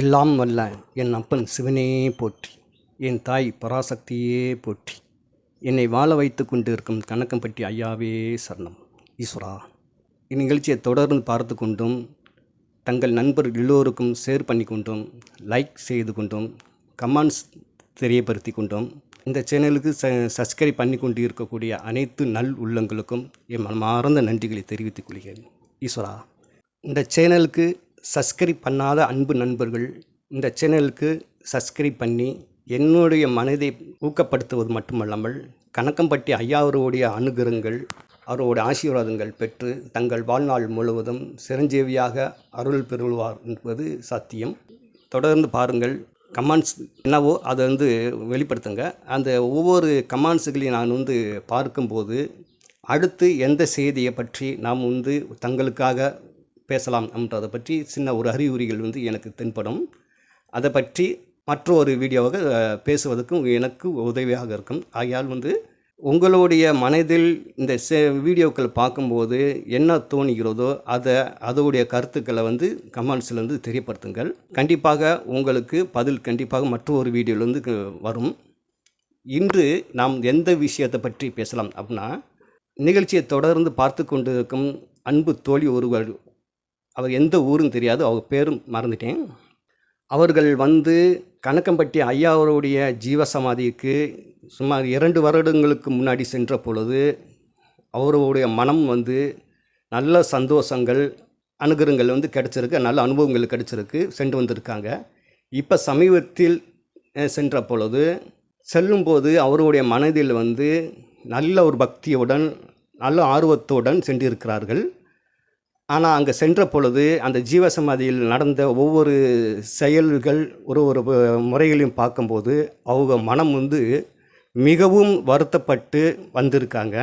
எல்லாம் வல்ல என் அப்பன் சிவனே போற்றி என் தாய் பராசக்தியே போற்றி. என்னை வாழ வைத்து கொண்டிருக்கும் கணக்கம்பட்டி ஐயாவே சரணம். ஈஸ்வரா இந்நிகழ்ச்சியை தொடர்ந்து பார்த்து கொண்டும் தங்கள் நண்பர் எல்லோருக்கும் ஷேர் பண்ணி கொண்டும் லைக் செய்து கொண்டும் கமெண்ட்ஸ் தெரியப்படுத்தி கொண்டும் இந்த சேனலுக்கு ச சப்ஸ்கிரைப் பண்ணி கொண்டு இருக்கக்கூடிய அனைத்து நல் உள்ளங்களுக்கும் என் மனமார்ந்த நன்றிகளை தெரிவித்துக் கொள்கிறேன். ஈஸ்வரா இந்த சேனலுக்கு சப்ஸ்கிரைப் பண்ணாத அன்பு நண்பர்கள் இந்த சேனலுக்கு சப்ஸ்கிரைப் பண்ணி என்னுடைய மனதை ஊக்கப்படுத்துவது மட்டுமல்லாமல் கணக்கம்பட்டி ஐயா அவருடைய அனுகிரகங்கள் அவருடைய ஆசீர்வாதங்கள் பெற்று தங்கள் வாழ்நாள் முழுவதும் சிரஞ்சீவியாக அருள் பெறுவார் என்பது சத்தியம். தொடர்ந்து பாருங்கள் கமெண்ட்ஸ் என்னவோ அதை வந்து வெளிப்படுத்துங்க. அந்த ஒவ்வொரு கமெண்ட்ஸுகளையும் நான் வந்து பார்க்கும்போது அடுத்து எந்த செய்தியை பற்றி நாம் வந்து தங்களுக்காக பேசலாம் என்றதை பற்றி சின்ன ஒரு அறிகுறிகள் வந்து எனக்கு தென்படும். அதை பற்றி மற்றொரு வீடியோவாக பேசுவதற்கும் எனக்கு உதவியாக இருக்கும். ஆகையால் வந்து உங்களுடைய மனதில் இந்த சே வீடியோக்கள் பார்க்கும்போது என்ன தோணுகிறதோ அதை அதோடைய கருத்துக்களை வந்து கமெண்ட்ஸில் வந்து தெரியப்படுத்துங்கள். கண்டிப்பாக உங்களுக்கு பதில் கண்டிப்பாக மற்றொரு வீடியோலேருந்து வரும். இன்று நாம் எந்த விஷயத்தை பற்றி பேசலாம் அப்படின்னா நிகழ்ச்சியை தொடர்ந்து பார்த்து கொண்டிருக்கும் அன்பு தோழி ஒருவர் அவர் எந்த ஊரும் தெரியாது அவர் பேரும் மறந்துட்டேன். அவர்கள் வந்து கணக்கம்பட்டி ஐயா அவருடைய ஜீவசமாதிக்கு சுமார் இரண்டு வருடங்களுக்கு முன்னாடி சென்ற பொழுது அவருடைய மனம் வந்து நல்ல சந்தோஷங்கள் அனுகிரகங்கள் வந்து கிடச்சிருக்கு நல்ல அனுபவங்கள் கிடச்சிருக்கு சென்று வந்திருக்காங்க. இப்போ சமீபத்தில் சென்ற பொழுது செல்லும்போது அவருடைய மனதில் வந்து நல்ல ஒரு பக்தியுடன் நல்ல ஆர்வத்துடன் சென்றிருக்கிறார்கள். ஆனால் அங்கே சென்ற பொழுது அந்த ஜீவசமாதியில் நடந்த ஒவ்வொரு செயல்கள் ஒரு ஒரு முறைகளையும் பார்க்கும்போது அவங்க மனம் வந்து மிகவும் வருத்தப்பட்டு வந்திருக்காங்க.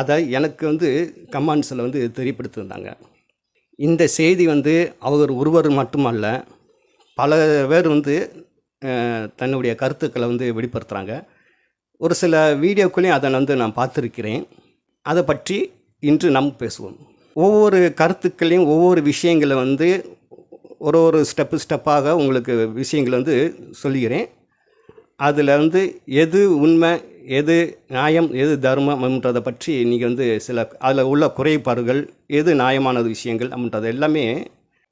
அதை எனக்கு வந்து கமாண்ட்ஸில் வந்து தெரியப்படுத்தியிருந்தாங்க. இந்த செய்தி வந்து அவர் ஒருவர் மட்டுமல்ல பல பேர் வந்து தன்னுடைய கருத்துக்களை வந்து வெளிப்படுத்துகிறாங்க ஒரு சில வீடியோக்களையும் அதை வந்து நான் பார்த்துருக்கிறேன். அதை பற்றி இன்று நாம் பேசுவோம். ஒவ்வொரு கருத்துக்களையும் ஒவ்வொரு விஷயங்களை வந்து ஒரு ஒரு ஸ்டெப்பு ஸ்டெப்பாக உங்களுக்கு விஷயங்களை வந்து சொல்லுகிறேன். அதில் வந்து எது உண்மை எது நியாயம் எது தர்மம் அப்படின்றத பற்றி நீங்கள் வந்து சில அதில் உள்ள குறைபாடுகள் எது நியாயமானது விஷயங்கள் அப்படின்றது எல்லாமே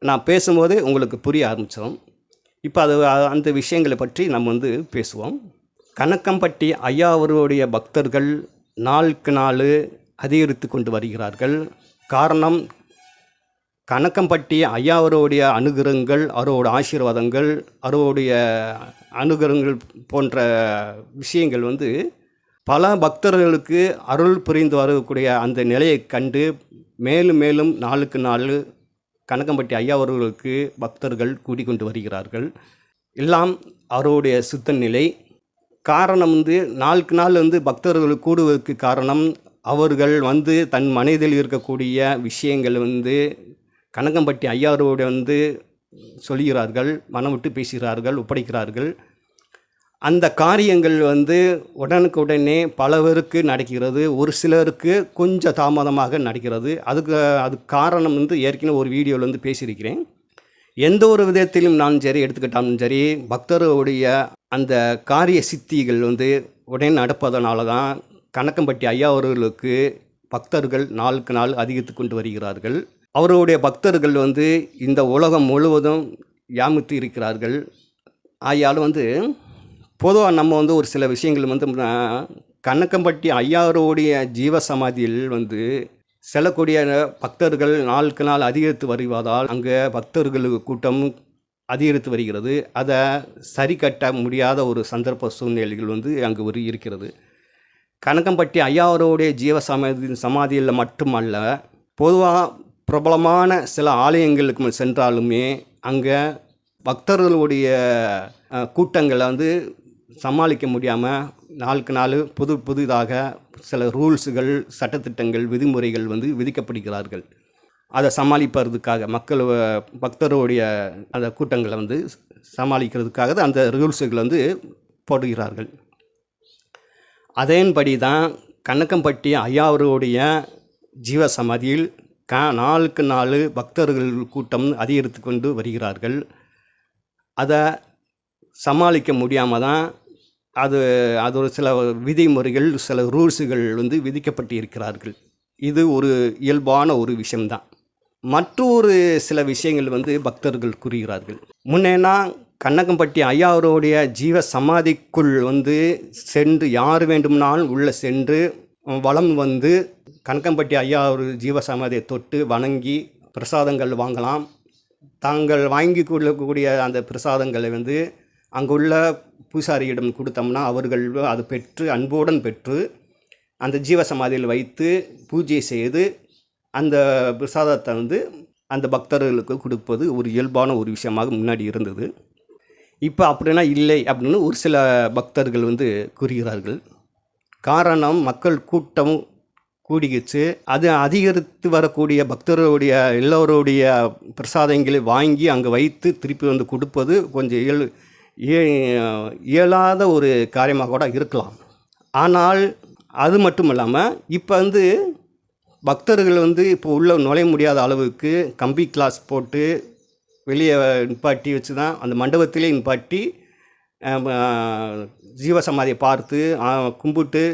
நான் பேசும்போதே உங்களுக்கு புரிய ஆரம்பித்தோம் இப்போ அது அந்த விஷயங்களை பற்றி நம்ம வந்து பேசுவோம். கணக்கம்பட்டி ஐயா அவருடைய பக்தர்கள் நாளுக்கு நாள் அதிகரித்து கொண்டு வருகிறார்கள். காரணம் கணக்கம்பட்டி ஐயா அவருடைய அனுகிரகங்கள் அவரோட ஆசீர்வாதங்கள் அவருடைய அனுகிரகங்கள் போன்ற விஷயங்கள் வந்து பல பக்தர்களுக்கு அருள் புரிந்து வரக்கூடிய அந்த நிலையை கண்டு மேலும் மேலும் நாளுக்கு நாள் கணக்கம்பட்டி ஐயா அவர்களுக்கு பக்தர்கள் கூடிக்கொண்டு வருகிறார்கள். எல்லாம் அவருடைய சுத்த நிலை. காரணம் வந்து நாளுக்கு நாள் வந்து பக்தர்கள் கூடுவதற்கு காரணம் அவர்கள் வந்து தன் மனதில் இருக்கக்கூடிய விஷயங்கள் வந்து கனகம்பட்டி ஐயாரோடு வந்து சொல்கிறார்கள் மனம் விட்டு பேசுகிறார்கள் ஒப்படைக்கிறார்கள். அந்த காரியங்கள் வந்து உடனுக்குடனே பலவருக்கு நடக்கிறது ஒரு சிலருக்கு கொஞ்சம் தாமதமாக நடக்கிறது. அதுக்கு அதுக்கு காரணம் வந்து ஏற்கனவே ஒரு வீடியோவில் வந்து பேசியிருக்கிறேன். எந்த ஒரு விதத்திலும் நான் சரி எடுத்துக்கிட்டாலும் சரி பக்தருடைய அந்த காரிய சித்திகள் வந்து உடனே நடப்பதனால தான் கணக்கம்பட்டி ஐயா அவர்களுக்கு பக்தர்கள் நாளுக்கு நாள் அதிகரித்து கொண்டு வருகிறார்கள். அவருடைய பக்தர்கள் வந்து இந்த உலகம் முழுவதும் யாமித்து இருக்கிறார்கள். ஆயாலும் வந்து பொதுவாக நம்ம வந்து ஒரு சில விஷயங்கள் வந்து கணக்கம்பட்டி ஐயாருடைய ஜீவசமாதியில் வந்து செல்லக்கூடிய பக்தர்கள் நாளுக்கு நாள் அதிகரித்து வருவதால் அங்கே பக்தர்களுக்கு கூட்டம் அதிகரித்து வருகிறது. அதை சரி கட்ட முடியாத ஒரு சந்தர்ப்ப சூழ்நிலைகள் வந்து அங்கு ஒரு இருக்கிறது. கனகம்பட்டி ஐயாவருடைய ஜீவ சமாதி சமாதியில் மட்டுமல்ல பொதுவாக பிரபலமான சில ஆலயங்களுக்கு சென்றாலுமே அங்கே பக்தர்களுடைய கூட்டங்களை வந்து சமாளிக்க முடியாமல் நாளுக்கு நாள் புது புதிதாக சில ரூல்ஸுகள் சட்டத்திட்டங்கள் விதிமுறைகள் வந்து விதிக்கப்படுகிறார்கள். அதை சமாளிப்பதுக்காக மக்கள் பக்தருடைய அந்த கூட்டங்களை வந்து சமாளிக்கிறதுக்காக தான் அந்த ரூல்ஸுகள் வந்து போடுகிறார்கள். அதன்படி தான் கணக்கம்பட்டி ஐயா ஜீவ ஜீவசமாதியில் கா நாளுக்கு நாள் பக்தர்கள் கூட்டம் அதிகரித்து கொண்டு வருகிறார்கள். அதை சமாளிக்க முடியாமல் தான் அது அது ஒரு சில விதிமுறைகள் சில ரூல்ஸுகள் வந்து விதிக்கப்பட்டு இருக்கிறார்கள் இது ஒரு இயல்பான ஒரு விஷயம்தான். மற்றொரு சில விஷயங்கள் வந்து பக்தர்கள் கூறுகிறார்கள். முன்னேன்னா கண்ணகம்பட்டி ஐயாவருடைய ஜீவ சமாதிக்குள் வந்து சென்று யார் வேண்டுமானாலும் உள்ளே சென்று வளம் வந்து கணக்கம்பட்டி ஐயா ஒரு ஜீவ சமாதியை தொட்டு வணங்கி பிரசாதங்கள் வாங்கலாம். தாங்கள் வாங்கி கொள்ளக்கூடிய அந்த பிரசாதங்களை வந்து அங்குள்ள பூசாரியிடம் கொடுத்தோம்னா அவர்கள் அது பெற்று அன்புடன் பெற்று அந்த ஜீவ சமாதியில் வைத்து பூஜை செய்து அந்த பிரசாதத்தை வந்து அந்த பக்தர்களுக்கு கொடுப்பது ஒரு இயல்பான ஒரு விஷயமாக முன்னாடி இருந்தது. இப்போ அப்படின்னா இல்லை அப்படின்னு ஒரு சில பக்தர்கள் வந்து கூறுகிறார்கள். காரணம் மக்கள் கூட்டம் கூடிக்கிச்சு. அது அதிகரித்து வரக்கூடிய பக்தர்களுடைய எல்லோருடைய பிரசாதங்களை வாங்கி அங்கே வைத்து திருப்பி வந்து கொடுப்பது கொஞ்சம் இயல் இயலாத ஒரு காரியமாக கூட இருக்கலாம். ஆனால் அது மட்டும் இல்லாமல் இப்போ வந்து பக்தர்கள் வந்து இப்போ உள்ளே நுழைய முடியாத அளவுக்கு கம்பி கிளாஸ் போட்டு வெளியே நிப்பாட்டி வச்சு தான் அந்த மண்டபத்திலே நிப்பாட்டி ஜீவசமாதியை பார்த்து கும்பிட்டு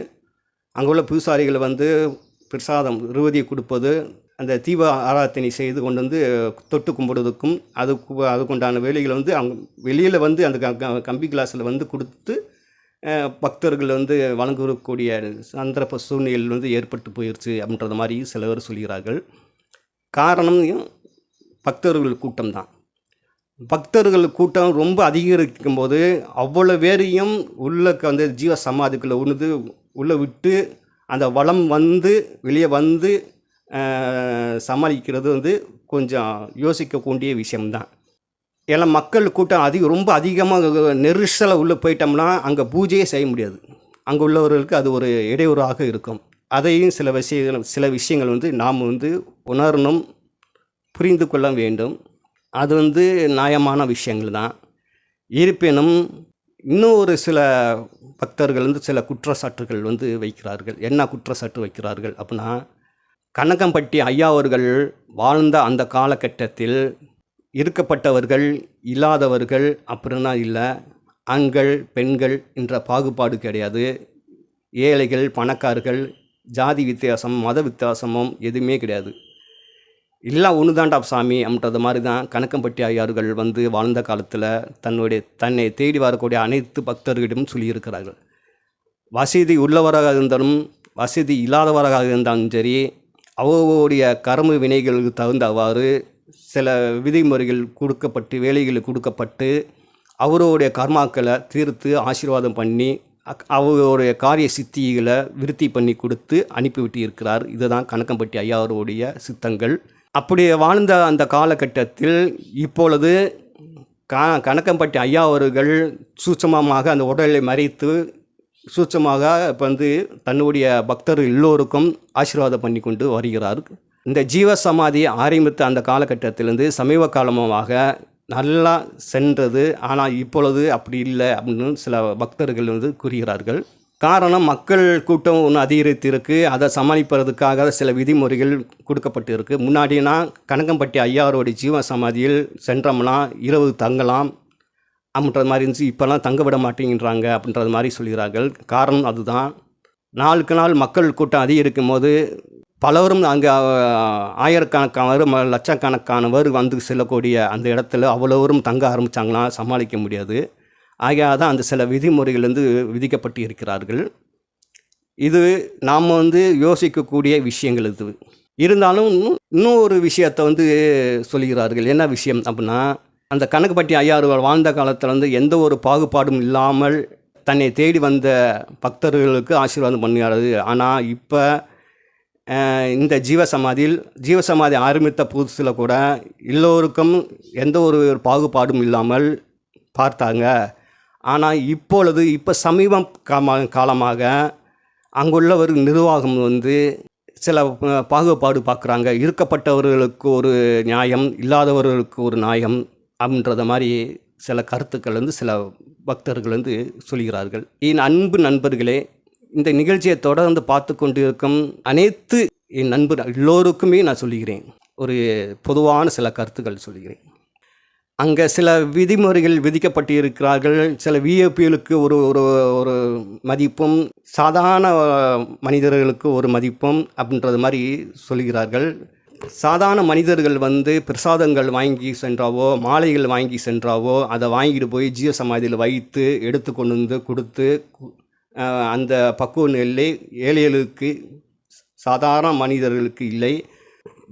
அங்கே உள்ள பூசாரிகள் வந்து பிரசாதம் இருபதியை கொடுப்பது அந்த தீப ஆராதனை செய்து கொண்டு வந்து தொட்டு கும்பிடுவதுக்கும் அதுக்கு அதுக்குண்டான வேலைகளை வந்து அவங்க வெளியில் வந்து அந்த க- க- கம்பி கிளாஸில் வந்து கொடுத்து பக்தர்கள் வந்து வழங்கக்கூடிய சந்தர்ப்ப சூழ்நிலையில் வந்து ஏற்பட்டு போயிடுச்சு அப்படின்றது மாதிரி சிலவர் சொல்கிறார்கள். காரணம் பக்தர்கள் கூட்டம் தான். பக்தர்கள் கூட்டம் ரொம்ப அதிகரிக்கும் போது அவ்வளோ பேரையும் உள்ள வந்து ஜீவ சமாதிக்குள்ளே உழுது உள்ளே விட்டு அந்த வளம் வந்து வெளியே வந்து சமாளிக்கிறது வந்து கொஞ்சம் யோசிக்கக்கூடிய விஷயம்தான். ஏன்னா மக்கள் கூட்டம் அதிக ரொம்ப அதிகமாக நெரிசலை உள்ளே போயிட்டோம்னா அங்கே பூஜையே செய்ய முடியாது. அங்கே உள்ளவர்களுக்கு அது ஒரு இடையூறாக இருக்கும். அதையும் சில விஷயங்கள் சில விஷயங்கள் வந்து நாம் வந்து உணரணும் புரிந்து கொள்ள வேண்டும். அது வந்து நியாயமான விஷயங்கள் தான். இருப்பினும் இன்னும் ஒரு சில பக்தர்கள் வந்து சில குற்றச்சாட்டுகள் வந்து வைக்கிறார்கள். என்ன குற்றச்சாட்டு வைக்கிறார்கள் அப்படின்னா கனகம்பட்டி ஐயா அவர்கள் வாழ்ந்த அந்த காலகட்டத்தில் இருக்கப்பட்டவர்கள் இல்லாதவர்கள் அப்படின்னா இல்லை ஆண்கள் பெண்கள் என்ற பாகுபாடு கிடையாது. ஏழைகள் பணக்காரர்கள் ஜாதி வித்தியாசம் மத வித்தியாசமும் எதுவுமே கிடையாது. எல்லாம் ஒன்று தான்டா சாமி அப்படின்றது மாதிரி தான் கணக்கம்பட்டி ஐயார்கள் வந்து வாழ்ந்த காலத்தில் தன்னுடைய தன்னை தேடி வரக்கூடிய அனைத்து பக்தர்களிடம் சொல்லியிருக்கிறார்கள். வசதி உள்ளவராக இருந்தாலும் வசதி இல்லாதவராக இருந்தாலும் சரி அவர்களுடைய கர்ம வினைகளுக்கு தகுந்தவாறு சில விதிமுறைகள் கொடுக்கப்பட்டு வேலைகள் கொடுக்கப்பட்டு அவருடைய கர்மாக்களை தீர்த்து ஆசீர்வாதம் பண்ணி அக்- அவருடைய காரிய சித்திகளை விருத்தி பண்ணி கொடுத்து அனுப்பிவிட்டு இருக்கிறார் இதுதான் கணக்கம்பட்டி ஐயாவருடைய சித்தங்கள். அப்படி வாழ்ந்த அந்த காலகட்டத்தில் இப்பொழுது கா கணக்கம்பட்டி ஐயா அவர்கள் சூட்சமமாக அந்த உடலை மறைத்து சூட்சமாக இப்போ வந்து தன்னுடைய பக்தர் எல்லோருக்கும் ஆசீர்வாதம் பண்ணி கொண்டு வருகிறார். இந்த ஜீவ சமாதி ஆரம்பித்த அந்த காலகட்டத்திலிருந்து சமீப காலமாக நல்லா சென்றது. ஆனால் இப்பொழுது அப்படி இல்லை அப்படின்னு சில பக்தர்கள் வந்து கூறுகிறார்கள். காரணம் மக்கள் கூட்டம் ஒன்று அதிகரித்திருக்கு. அதை சமாளிப்பதற்காக சில விதிமுறைகள் கொடுக்கப்பட்டு இருக்குது முன்னாடினா கனகம்பட்டி ஐயாரோடைய ஜீவ சமாதியில் சென்றோம்னா இரவு தங்கலாம் அப்படின்றது மாதிரி இருந்துச்சு. இப்போல்லாம் தங்க விட மாட்டேங்கிறாங்க அப்படின்றது மாதிரி சொல்கிறார்கள். காரணம் அதுதான். நாளுக்கு நாள் மக்கள் கூட்டம் அதிகரிக்கும் போது பலரும் அங்கே ஆயிரக்கணக்கானவர் லட்சக்கணக்கானவர் வந்து செல்லக்கூடிய அந்த இடத்துல அவ்வளோவரும் தங்க ஆரம்பித்தாங்கன்னா சமாளிக்க முடியாது. ஆகையாக தான் அந்த சில விதிமுறைகள் வந்து விதிக்கப்பட்டு இருக்கிறார்கள் இது நாம் வந்து யோசிக்கக்கூடிய விஷயங்கள் இது. இருந்தாலும் இன்னும் ஒரு விஷயத்தை வந்து சொல்கிறார்கள். என்ன விஷயம் அப்படின்னா அந்த கணக்குப்பட்டி ஐயாறு வாழ்ந்த காலத்தில் வந்து எந்த ஒரு பாகுபாடும் இல்லாமல் தன்னை தேடி வந்த பக்தர்களுக்கு ஆசீர்வாதம் பண்ணியாரு ஆனால் இப்போ இந்த ஜீவசமாதியில் ஜீவசமாதி ஆரம்பித்த புதுசில் கூட எல்லோருக்கும் எந்த ஒரு பாகுபாடும் இல்லாமல் பார்த்தாங்க. ஆனால் இப்பொழுது இப்போ சமீப காம காலமாக அங்குள்ள ஒரு நிர்வாகம் வந்து சில பாகுபாடு பார்க்குறாங்க. இருக்கப்பட்டவர்களுக்கு ஒரு நியாயம் இல்லாதவர்களுக்கு ஒரு நியாயம் அப்படின்றத மாதிரி சில கருத்துக்கள் வந்து சில பக்தர்கள் வந்து சொல்கிறார்கள். என் அன்பு நண்பர்களே இந்த நிகழ்ச்சியை தொடர்ந்து பார்த்து கொண்டிருக்கும் அனைத்து என் நண்பர் எல்லோருக்குமே நான் சொல்லுகிறேன் ஒரு பொதுவான சில கருத்துக்கள் சொல்கிறேன். அங்கே சில விதிமுறைகள் விதிக்கப்பட்டு இருக்கிறார்கள் சில விஐபிகளுக்கு ஒரு ஒரு ஒரு மதிப்பும் சாதாரண மனிதர்களுக்கு ஒரு மதிப்பும் அப்படின்றது மாதிரி சொல்கிறார்கள். சாதாரண மனிதர்கள் வந்து பிரசாதங்கள் வாங்கி சென்றாவோ மாலைகள் வாங்கி சென்றாவோ அதை வாங்கிட்டு போய் ஜீவ சமாதியில் வைத்து எடுத்து கொண்டு வந்து கொடுத்து அந்த பக்குவ நெல்லை ஏழைகளுக்கு சாதாரண மனிதர்களுக்கு இல்லை.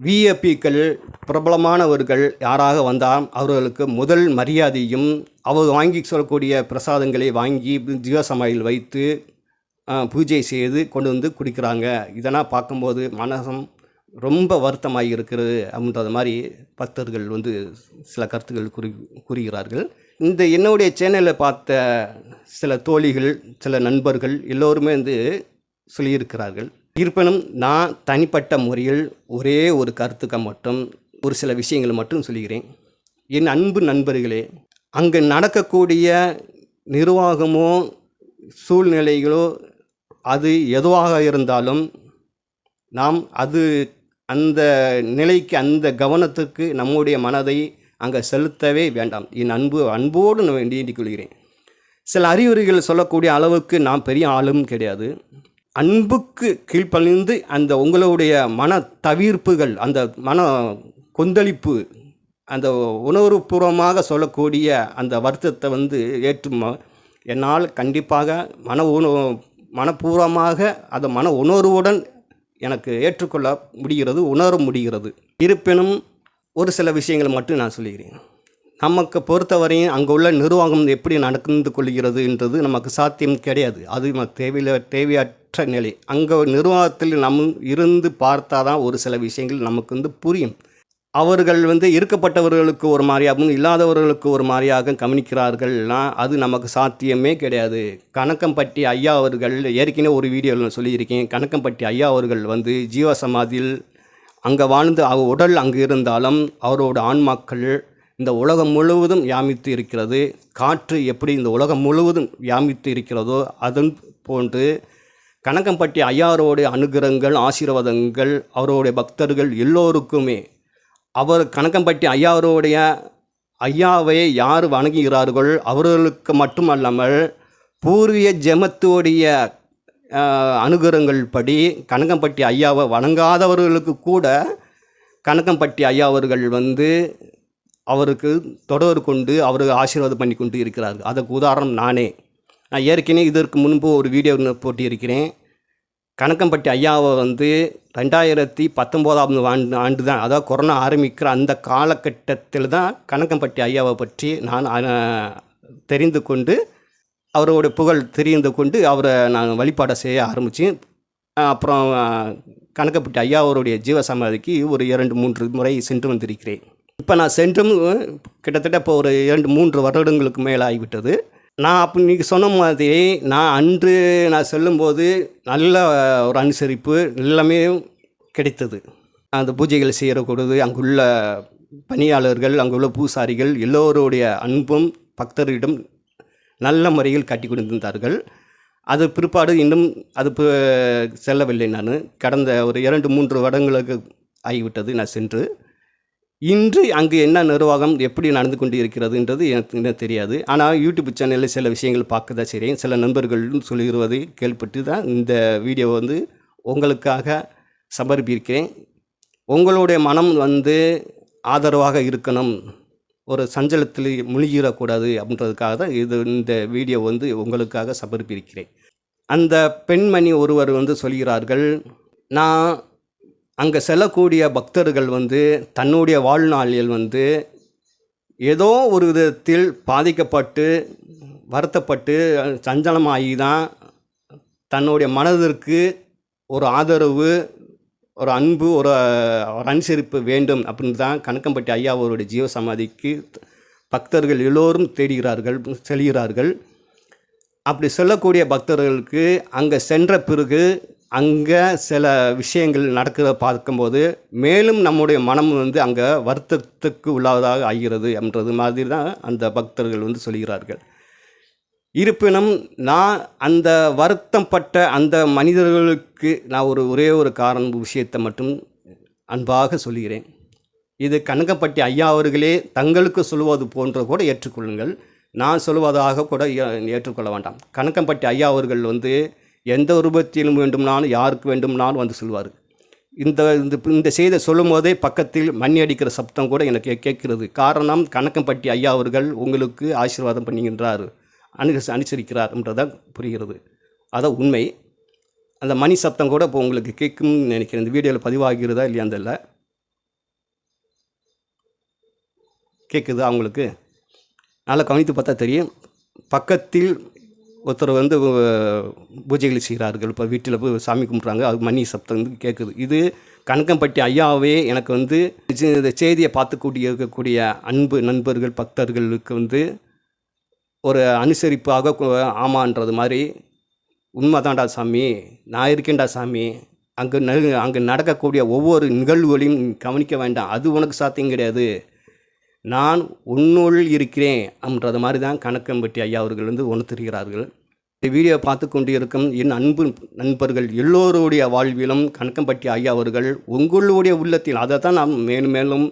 விஏபிக்கள் பிரபலமானவர்கள் யாராக வந்தால் அவர்களுக்கு முதல் மரியாதையும் அவர் வாங்கி சொல்லக்கூடிய பிரசாதங்களை வாங்கி ஜீவசமாயில் வைத்து பூஜை செய்து கொண்டு வந்து குடிக்கிறாங்க. இதெல்லாம் பார்க்கும்போது மனசம் ரொம்ப வருத்தமாக இருக்கிறது அப்படின்றது மாதிரி பக்தர்கள் வந்து சில கருத்துக்கள் கூறி கூறுகிறார்கள். இந்த என்னுடைய சேனலில் பார்த்த சில தோழிகள் சில நண்பர்கள் எல்லோருமே வந்து சொல்லியிருக்கிறார்கள். இருப்பினும் நான் தனிப்பட்ட முறையில் ஒரே ஒரு கருத்துக்க மட்டும் ஒரு சில விஷயங்களை மட்டும் சொல்லுகிறேன். என் அன்பு நண்பர்களே அங்கே நடக்கக்கூடிய நிர்வாகமோ சூழ்நிலைகளோ அது எதுவாக இருந்தாலும் நாம் அது அந்த நிலைக்கு அந்த கவனத்துக்கு நம்முடைய மனதை அங்கே செலுத்தவே வேண்டாம். என் அன்பு அன்போடு நான் வேண்டிக் கொள்கிறேன். சில அறிகுறிகள் சொல்லக்கூடிய அளவுக்கு நான் பெரிய ஆளும் கிடையாது. அன்புக்கு கீழ்ப்பணிந்து அந்த உங்களுடைய மன தவிர்ப்புகள் அந்த மன கொந்தளிப்பு அந்த உணர்வுபூர்வமாக சொல்லக்கூடிய அந்த வருத்தத்தை வந்து ஏற்று என்னால் கண்டிப்பாக மன உண மனப்பூர்வமாக அந்த மன உணர்வுடன் எனக்கு ஏற்றுக்கொள்ள முடிகிறது உணர முடிகிறது. இருப்பினும் ஒரு சில விஷயங்களை மட்டும் நான் சொல்லுகிறேன். நமக்கு பொறுத்தவரையும் அங்கே உள்ள நிர்வாகம் எப்படி நடந்து கொள்கிறது என்றது நமக்கு சாத்தியம் கிடையாது. அது தேவையில்ல தேவையற்ற நிலை. அங்கே நிர்வாகத்தில் நம் இருந்து பார்த்தா தான் ஒரு சில விஷயங்கள் நமக்கு வந்து புரியும். அவர்கள் வந்து இருக்கப்பட்டவர்களுக்கு ஒரு மாதிரியாகவும் இல்லாதவர்களுக்கு ஒரு மாதிரியாக கவனிக்கிறார்கள்னா அது நமக்கு சாத்தியமே கிடையாது. கணக்கம்பட்டி ஐயா அவர்கள் ஏற்கனவே ஒரு வீடியோவில் சொல்லியிருக்கேன். கணக்கம்பட்டி ஐயா அவர்கள் வந்து ஜீவசமாதியில் அங்கே வாழ்ந்து அவ உடல் அங்கு இருந்தாலும் அவரோட ஆன்மாக்கள் இந்த உலகம் முழுவதும் வியாமித்து இருக்கிறது. காற்று எப்படி இந்த உலகம் முழுவதும் வியாமித்து இருக்கிறதோ அதன் போன்று கணக்கம்பட்டி ஐயாரோடைய அனுகிரகங்கள் ஆசீர்வாதங்கள் அவருடைய பக்தர்கள் எல்லோருக்குமே அவர் கணக்கம்பட்டி ஐயாவருடைய ஐயாவை யார் வணங்குகிறார்கள் அவர்களுக்கு மட்டுமல்லாமல் பூர்வீக ஜெமத்துடைய அனுகிரகங்கள் படி கணக்கம்பட்டி ஐயாவை வணங்காதவர்களுக்கு கூட கணக்கம்பட்டி ஐயா அவர்கள் வந்து அவருக்கு தொடர் கொண்டு அவருக்கு ஆசீர்வாதம் பண்ணி கொண்டு இருக்கிறார்கள். அதற்கு உதாரணம் நானே. நான் ஏற்கனவே இதற்கு முன்பு ஒரு வீடியோ போட்டியிருக்கிறேன் கணக்கம்பட்டி ஐயாவை வந்து ரெண்டாயிரத்தி பத்தொம்போதாம் ஆண்டு ஆண்டு தான் அதாவது கொரோனா ஆரம்பிக்கிற அந்த காலகட்டத்தில் தான் கணக்கம்பட்டி ஐயாவை பற்றி நான் தெரிந்து கொண்டு அவரோட புகழ் தெரிந்து கொண்டு அவரை நான் வழிபாடை செய்ய ஆரம்பித்தேன் அப்புறம் அஹ், கணக்கம்பட்டி ஐயா அவருடைய ஜீவசமாதிக்கு ஒரு இரண்டு மூன்று முறை சென்று வந்திருக்கிறேன். இப்போ நான் சென்றும் கிட்டத்தட்ட இப்போ ஒரு இரண்டு மூன்று வருடங்களுக்கு மேலே ஆகிவிட்டது. நான் அப்போ நீங்கள் சொன்ன மாதிரி நான் அன்று நான் செல்லும்போது நல்ல ஒரு அனுசரிப்பு எல்லாமே கிடைத்தது. அந்த பூஜைகள் செய்யக்கூடாது அங்குள்ள பணியாளர்கள் அங்குள்ள பூசாரிகள் எல்லோருடைய அன்பும் பக்தர்களிடம் நல்ல முறையில் கட்டி கொடுத்திருந்தார்கள். அது பிற்பாடு இன்னும் அது செல்லவில்லை நான். கடந்த ஒரு இரண்டு மூன்று வருடங்களுக்கு ஆகிவிட்டது நான் சென்று. இன்று அங்கு என்ன நிர்வாகம் எப்படி நடந்து கொண்டு இருக்கிறதுன்றது எனக்கு தெரியாது. ஆனால் யூடியூப் சேனலில் சில விஷயங்கள் பார்க்க தான் செய்கிறேன் சில நண்பர்கள் சொல்லிடுவது கேள்விப்பட்டு தான் இந்த வீடியோ வந்து உங்களுக்காக சமர்ப்பிக்கிறேன். உங்களுடைய மனம் வந்து ஆதரவாக இருக்கணும். ஒரு சஞ்சலத்தில் முழுகிடக்கூடாது அப்படின்றதுக்காக தான் இது இந்த வீடியோ வந்து உங்களுக்காக சமர்ப்பிக்கிறேன். அந்த பெண்மணி ஒருவர் வந்து சொல்கிறார்கள் நான் அங்கே செல்லக்கூடிய பக்தர்கள் வந்து தன்னுடைய வாழ்நாளில் வந்து ஏதோ ஒரு விதத்தில் பாதிக்கப்பட்டு வருத்தப்பட்டு சஞ்சலமாகி தான் தன்னுடைய மனதிற்கு ஒரு ஆதரவு ஒரு அன்பு ஒரு ஒரு அனுசரிப்பு வேண்டும் அப்படின்னு தான் கணக்கம்பட்டி ஐயா அவருடைய ஜீவ சமாதிக்கு பக்தர்கள் எல்லோரும் தேடுகிறார்கள் செல்கிறார்கள். அப்படி சொல்லக்கூடிய பக்தர்களுக்கு அங்கே சென்ற பிறகு அங்கே சில விஷயங்கள் நடக்கிறத பார்க்கும்போது மேலும் நம்முடைய மனம் வந்து அங்கே வருத்தத்துக்கு உள்ளாவதாக ஆகிறது என்றது மாதிரி தான் அந்த பக்தர்கள் வந்து சொல்கிறார்கள். இருப்பினும் நான் அந்த வருத்தம் பட்ட அந்த மனிதர்களுக்கு நான் ஒரு ஒரே ஒரு காரணம் விஷயத்தை மட்டும் அன்பாக சொல்கிறேன். இது கனகப்பட்டி ஐயா அவர்களே தங்களுக்கு சொல்லுவது போன்ற கூட ஏற்றுக்கொள்ளுங்கள். நான் சொல்லுவதாக கூட ஏ- ஏற்றுக்கொள்ள வேண்டாம். கணக்கம்பட்டி ஐயா அவர்கள் வந்து எந்த உருவத்திலும் வேண்டும்னாலும் யாருக்கு வேண்டும்னாலும் வந்து சொல்வார். இந்த இந்த இந்த செய்தியை சொல்லும் போதே பக்கத்தில் மண்ணி அடிக்கிற சப்தம் கூட எனக்கு கேட்கிறது. காரணம் கணக்கம்பட்டி ஐயா அவர்கள் உங்களுக்கு ஆசீர்வாதம் பண்ணுகின்றார் அனு அனுசரிக்கிறார் என்றதான் புரிகிறது. அதான் உண்மை. அந்த மணி சப்தம் கூட இப்போ உங்களுக்கு கேட்கும்னு நினைக்கிறேன். இந்த வீடியோவில் பதிவாகிறதா இல்லையா அந்த கேட்குதா அவங்களுக்கு நல்லா கவனித்து பார்த்தா தெரியும். பக்கத்தில் ஒருத்தர் வந்து பூஜைகள் செய்கிறார்கள். இப்போ வீட்டில் போய் சாமி கும்பிட்றாங்க. அது மணி சப்தம் வந்து கேட்குது. இது கணக்கம்பட்டி ஐயாவே எனக்கு வந்து இந்த செய்தியை பார்த்துக்கூடிய இருக்கக்கூடிய அன்பு நண்பர்கள் பக்தர்களுக்கு வந்து ஒரு அனுசரிப்பாக ஆமான்றது மாதிரி உண்மைதான்டா சாமி நான் இருக்கேன்டா சாமி அங்கே ந அங்கே நடக்கக்கூடிய ஒவ்வொரு நிகழ்வுகளையும் கவனிக்க வேண்டாம். அது உனக்கு சாத்தியம் கிடையாது. நான் உன்னுள் இருக்கிறேன் அப்படின்றது மாதிரி தான் கணக்கம்பட்டி ஐயா அவர்கள் வந்து உணர்த்துகிறார்கள். இந்த வீடியோ பார்த்து கொண்டு இருக்கும் என் அன்பு நண்பர்கள் எல்லோருடைய வாழ்விலும் கணக்கம்பட்டி ஐயா அவர்கள் உங்களுடைய உள்ளத்தில் அதை தான் நான் மேலும் மேலும்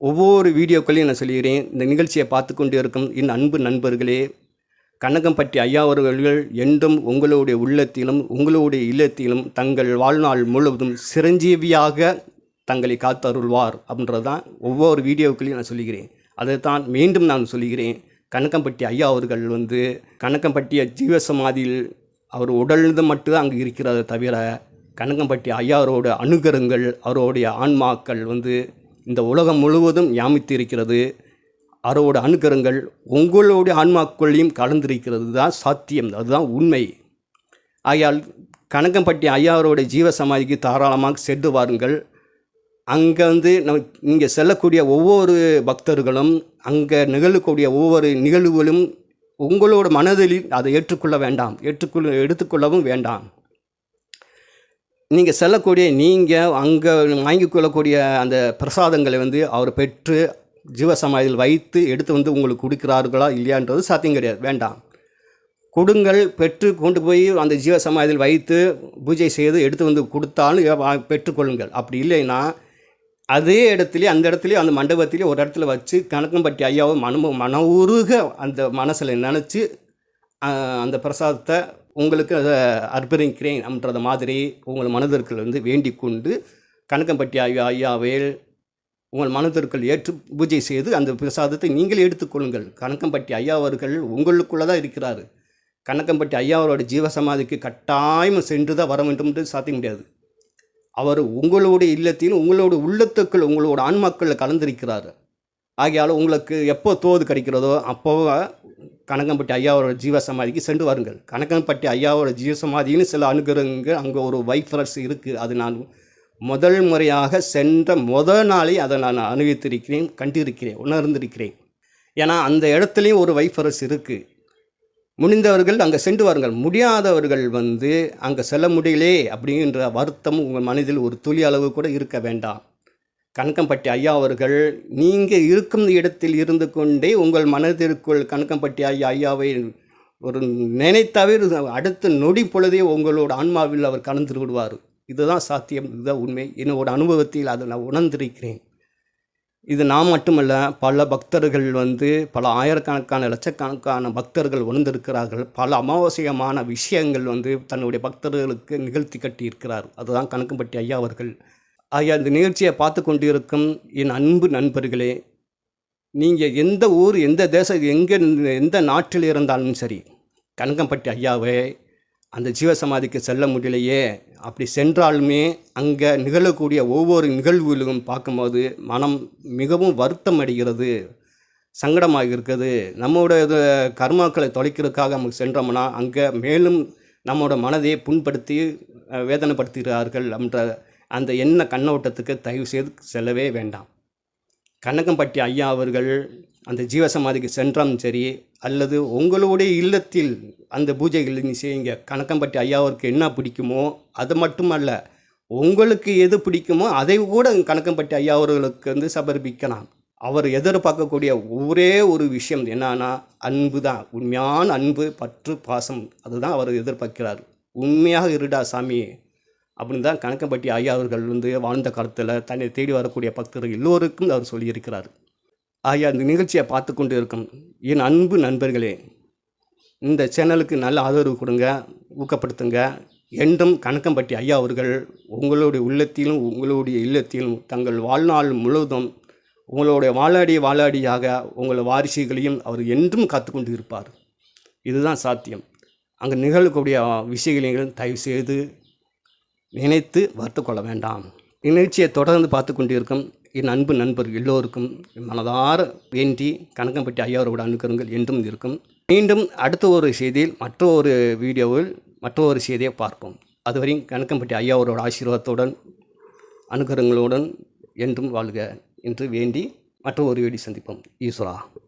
ஒவ்வொரு வீடியோக்களையும் நான் சொல்கிறேன். இந்த நிகழ்ச்சியை பார்த்து கொண்டு இருக்கும் என் அன்பு நண்பர்களே கனகம்பட்டி ஐயா அவர்கள் என்றும் உங்களுடைய உள்ளத்திலும் உங்களுடைய இல்லத்திலும் தங்கள் வாழ்நாள் முழுவதும் சிரஞ்சீவியாக தங்களை காத்தருள்வார் அப்படின்றது தான் ஒவ்வொரு வீடியோக்களையும் நான் சொல்லுகிறேன் அதைத்தான் மீண்டும் நான் சொல்லுகிறேன் கணக்கம்பட்டி ஐயா அவர்கள் வந்து கணக்கம்பட்டிய ஜீவசமாதியில் அவர் உடல்ந்து மட்டும்தான் அங்கே இருக்கிறத தவிர கணக்கம்பட்டி ஐயா அவரோட அனுகரங்கள் அவருடைய ஆன்மாக்கள் வந்து இந்த உலகம் முழுவதும் ஞாமித்து இருக்கிறது அவரோட அனுகரங்கள் உங்களுடைய ஆன்மாக்களையும் கலந்திருக்கிறது தான் சாத்தியம். அதுதான் உண்மை. ஆகையால் கணக்கம்பட்டி ஐயாவரோட ஜீவ சமாதிக்கு தாராளமாக சென்று வாருங்கள். அங்கே வந்து நம் இங்கே செல்லக்கூடிய ஒவ்வொரு பக்தர்களும் அங்கே நிகழக்கூடிய ஒவ்வொரு நிகழ்வுகளும் உங்களோட மனதில் அதை ஏற்றுக்கொள்ள வேண்டாம். ஏற்றுக்கொள்ள எடுத்துக்கொள்ளவும் வேண்டாம். நீங்கள் செல்லக்கூடிய நீங்கள் அங்கே வாங்கி கொள்ளக்கூடிய அந்த பிரசாதங்களை வந்து அவர் பெற்று ஜீவசமாதியில் வைத்து எடுத்து வந்து உங்களுக்கு கொடுக்கிறார்களா இல்லையான்றது சாத்தியம் கிடையாது. வேண்டாம். கொடுங்கள் பெற்று கொண்டு போய் அந்த ஜீவசமாதியில் வைத்து பூஜை செய்து எடுத்து வந்து கொடுத்தாலும் பெற்றுக்கொள்ளுங்கள் அப்படி இல்லைன்னா அதே இடத்துலையும் அந்த இடத்துலையும் அந்த மண்டபத்திலேயே ஒரு இடத்துல வச்சு கணக்கம்பட்டி ஐயாவை மனமு மன உருக அந்த மனசில் நினச்சி அந்த பிரசாதத்தை உங்களுக்கு அதை அர்ப்பணிக்கிறேன் அப்படின்றத மாதிரி உங்கள் மனதிற்குள் வந்து வேண்டிக் கொண்டு கணக்கம்பட்டி ஐயா ஐயாவேல் உங்கள் மனதிற்குள் ஏற்று பூஜை செய்து அந்த பிரசாதத்தை நீங்களே எடுத்துக்கொள்ளுங்கள் கணக்கம்பட்டி ஐயா அவர்கள் உங்களுக்குள்ளே தான் இருக்கிறார். கணக்கம்பட்டி ஐயா அவரோட ஜீவசமாதிக்கு கட்டாயம் சென்று தான் வர வேண்டும் என்று சாத்திய முடியாது அவர் உங்களுடைய இல்லத்தில் உங்களோட உள்ளத்துக்குள் உங்களோட ஆன்மாக்களில் கலந்திருக்கிறார். ஆகையால் உங்களுக்கு எப்போ தோது கிடைக்கிறதோ அப்போ கனகம்பட்டி ஐயாவோட ஜீவசமாதிக்கு சென்று வாருங்கள். கனகம்பட்டி ஐயாவோட ஜீவசமாதின்னு சில அனுகிரகங்கள் அங்கே ஒரு வைஃபரஸ் இருக்குது அது நான் முதல் முறையாக சென்ற முதல் நாளே அதை நான் அனுபவித்திருக்கிறேன் கண்டிருக்கிறேன் உணர்ந்திருக்கிறேன். ஏன்னா அந்த இடத்துலையும் ஒரு வைஃபரஸ் இருக்குது முடிந்தவர்கள் அங்கே சென்று வாருங்கள். முடியாதவர்கள் வந்து அங்கே செல்ல முடியலே அப்படின்ற வருத்தம் உங்கள் மனதில் ஒரு துளி அளவு கூட இருக்க வேண்டாம். கணக்கம்பட்டி ஐயா அவர்கள் நீங்கள் இருக்கும் இடத்தில் இருந்து கொண்டே உங்கள் மனதிற்குள் கணக்கம்பட்டி ஐயா ஐயாவை ஒரு நினைத்தாவே அடுத்த நொடி பொழுதே உங்களோட ஆன்மாவில் அவர் கலந்து விடுவார். இதுதான் சாத்தியம் இதுதான் உண்மை. என்னோட அனுபவத்தில் அதை நான் உணர்ந்திருக்கிறேன். இது நான் மட்டுமல்ல பல பக்தர்கள் வந்து பல ஆயிரக்கணக்கான லட்சக்கணக்கான பக்தர்கள் உணர்ந்திருக்கிறார்கள் பல அமாவாசியமான விஷயங்கள் வந்து தன்னுடைய பக்தர்களுக்கு நிகழ்த்தி கட்டியிருக்கிறார். அதுதான் கணக்கம்பட்டி ஐயா அவர்கள். ஐயா இந்த நிகழ்ச்சியை பார்த்து கொண்டிருக்கும் என் அன்பு நண்பர்களே நீங்கள் எந்த ஊர் எந்த தேசம் எங்கே எந்த நாட்டில் இருந்தாலும் சரி கணக்கம்பட்டி ஐயாவை அந்த ஜீவசமாதிக்கு செல்ல முடியலையே அப்படி சென்றாலுமே அங்கே நிகழக்கூடிய ஒவ்வொரு நிகழ்வுகளும் பார்க்கும்போது மனம் மிகவும் வருத்தம் அடைகிறது சங்கடமாக இருக்குது நம்மளோட இது கர்மாக்களை தொலைக்கிறதுக்காக நமக்கு சென்றோம்னா அங்கே மேலும் நம்மளோட மனதை புண்படுத்தி வேதனைப்படுத்துகிறார்கள் என்ற அந்த எண்ண கண்ணோட்டத்துக்கு தயவு செய்து செல்லவே வேண்டாம். கண்ணகம்பட்டி ஐயா அவர்கள் அந்த ஜீவசமாதிக்கு சென்றாலும் சரி அல்லது உங்களுடைய இல்லத்தில் அந்த பூஜைகள் நீ செய்யுங்க. கணக்கம்பட்டி ஐயாவிற்கு என்ன பிடிக்குமோ அது மட்டுமல்ல உங்களுக்கு எது பிடிக்குமோ அதை கூட கணக்கம்பட்டி ஐயா அவர்களுக்கு வந்து சமர்ப்பிக்கலாம். அவர் எதிர்பார்க்கக்கூடிய ஒரே ஒரு விஷயம் என்னன்னா அன்பு தான் உண்மையான அன்பு பற்று பாசம். அதுதான் அவர் எதிர்பார்க்கிறார். உண்மையாக இருடா சாமி அப்படின்னு தான் கணக்கம்பட்டி ஐயா அவர்கள் வந்து வாழ்ந்த காலத்தில் தன்னை தேடி வரக்கூடிய பக்தர்கள் எல்லோருக்கும் அவர் சொல்லியிருக்கிறார். ஐயா அந்த நிகழ்ச்சியை பார்த்து கொண்டு இருக்கும் என் அன்பு நண்பர்களே இந்த சேனலுக்கு நல்ல ஆதரவு கொடுங்க ஊக்கப்படுத்துங்க. என்றும் கணக்கம்பட்டி ஐயா அவர்கள் உங்களுடைய உள்ளத்திலும் உங்களுடைய இல்லத்திலும் தங்கள் வாழ்நாள் முழுவதும் உங்களுடைய வாழாடி வாழாடியாக உங்கள் வாரிசுகளையும் அவர் என்றும் காத்துக்கொண்டு இருப்பார் இதுதான் சாத்தியம். அங்கே நிகழக்கூடிய விஷயங்களையும் தயவு செய்து நினைத்து வருத்து கொள்ள வேண்டாம். இந்நிகழ்ச்சியை தொடர்ந்து பார்த்து கொண்டிருக்கும் என் அன்பு நண்பர் எல்லோருக்கும் மனதார வேண்டி கணக்கம்பட்டி ஐயாவரோட அனுக்கரங்கள் என்றும் இருக்கும். மீண்டும் அடுத்த ஒரு செய்தியில் மற்ற ஒரு வீடியோவில் மற்ற ஒரு செய்தியை பார்ப்போம். அதுவரை கணக்கம்பட்டி ஐயாவரோட ஆசீர்வாதத்துடன் அனுகரங்களுடன் என்றும் வாழ்க என்று வேண்டி மற்ற ஒரு வீடியோ சந்திப்போம். ஈஸ்வரா.